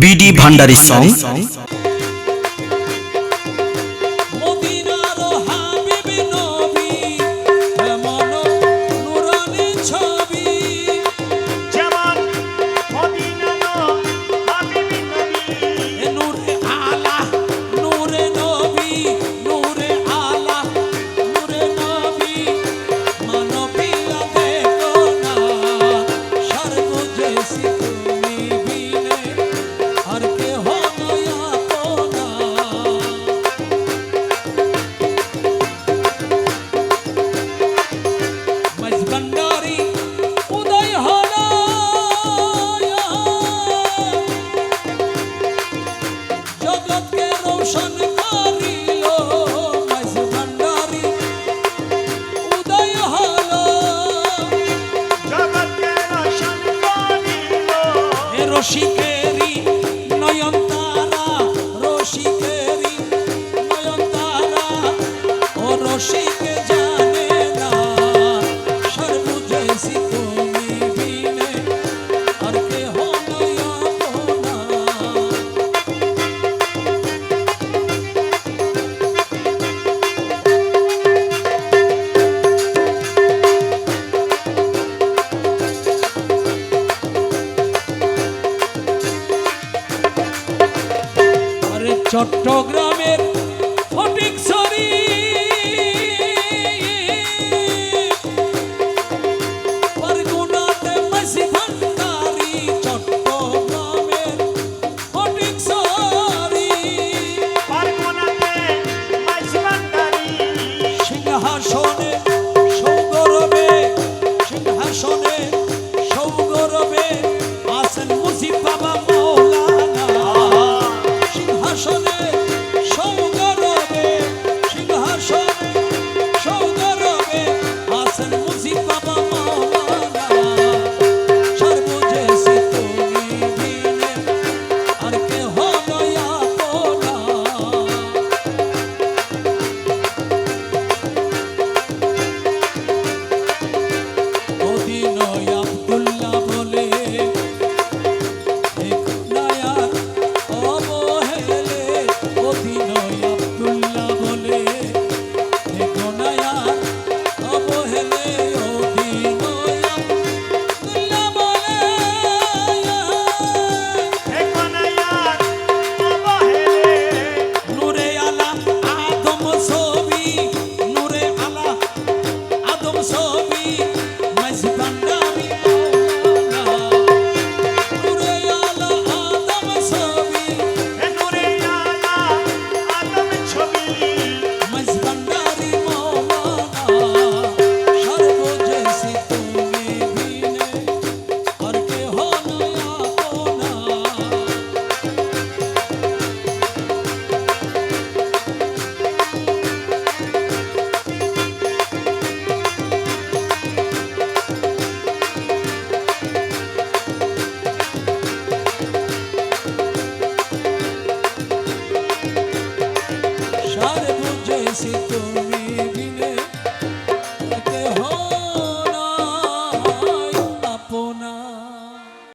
BD Bhandari song. she can. চট্টগ্রামের Phatik sorry